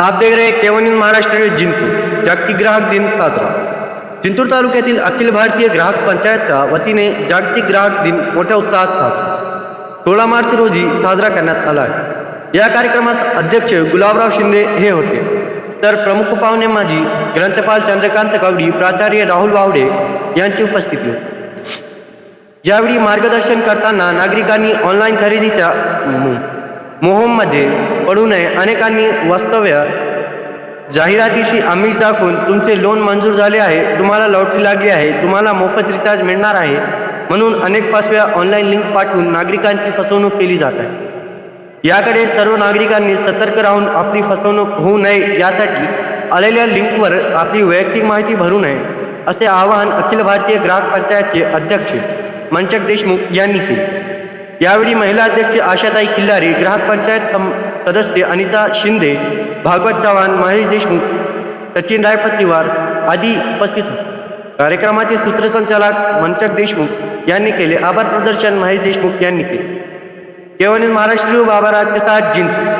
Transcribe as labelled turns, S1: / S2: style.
S1: आप देख रहे हैं केवन इन महाराष्ट्र जिंतूर। जागतिक ग्राहक दिन साजरा जिंतूर तालुक्यातील अखिल भारतीय ग्राहक पंचायतच्या वतीने जागतिक ग्राहक दिन मोठ्या उत्साहात साजरा। सोळा मार्च रोजी साजरा करण्यात आला आहे। या कार्यक्रमात अध्यक्ष गुलाबराव शिंदे हे होते। तर प्रमुख पाहुणे माजी ग्रंथपाल चंद्रकांत गावडी प्राचार्य राहुल वावडे यांची उपस्थिती होती। यावेळी मार्गदर्शन करताना नागरिकांनी ऑनलाईन खरेदीच्या मोहोममध्ये पडू नये. अनेकांनी वास्तव्य जाहिरातीशी आमिष दाखवून तुमचे लोन मंजूर झाले आहे. तुम्हाला लॉटरी लागली आहे. तुम्हाला मोफत रिचार्ज मिळणार आहे. म्हणून अनेक पाचव्या ऑनलाईन लिंक पाठवून नागरिकांची फसवणूक केली जात आहे. याकडे सर्व नागरिकांनी सतर्क राहून आपली फसवणूक होऊ नये. यासाठी आलेल्या लिंकवर आपली वैयक्तिक माहिती भरू नये असे आवाहन अखिल भारतीय ग्राहक पंचायतचे अध्यक्ष मंचक देशमुख यांनी केले. यावेळी महिला अध्यक्ष आशाताई किल्लारी ग्राहक पंचायत सदस्य अनिता शिंदे भागवत चव्हाण महेश देशमुख सचिन रायपत्रीवार आदी उपस्थित होते. कार्यक्रमाचे सूत्रसंचालक मंचक देशमुख यांनी केले. आभार प्रदर्शन महेश देशमुख यांनी केले. केवळ महाराष्ट्रीय बाबा राज के साथ जिंतूर